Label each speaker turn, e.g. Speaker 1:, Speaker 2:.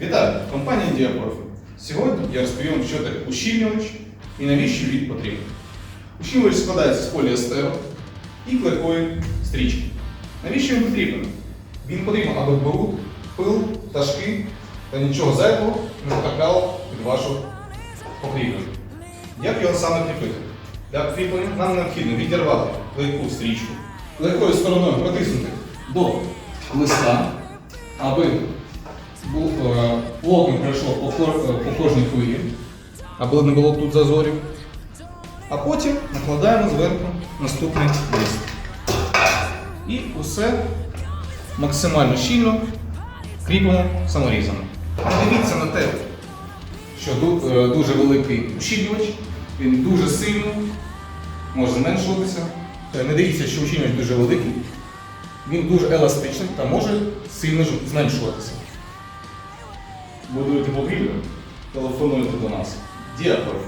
Speaker 1: Вітаю, компанія Діапрофі. Сьогодні я розповім що таке ущільнювач і навіщо він потрібен. Ущільнювач складається з поліестеру і клейкої стрічки. Навіщо він потрібен? Він потрібен, аби бруд, пил, пташки та нічого зайвого не потрапляло під вашу покрівлю. Як його саме кріпити? Для кріплення нам необхідно відірвати клейку стрічку, клейкою стороною протиснути до листа, аби був е, плотно пройшло по, е, кожній хвилі, аби не було тут зазорів. А потім накладаємо зверху наступний лист. І усе максимально щільно кріпимо саморізами. Дивіться на те, що е, дуже великий ущільнювач, він дуже сильно може зменшуватися. Не дивіться, що ущільнювач дуже великий, він дуже еластичний та може сильно зменшуватися. Будуєте покрівлю? Телефонуйте до нас. Діапрофі.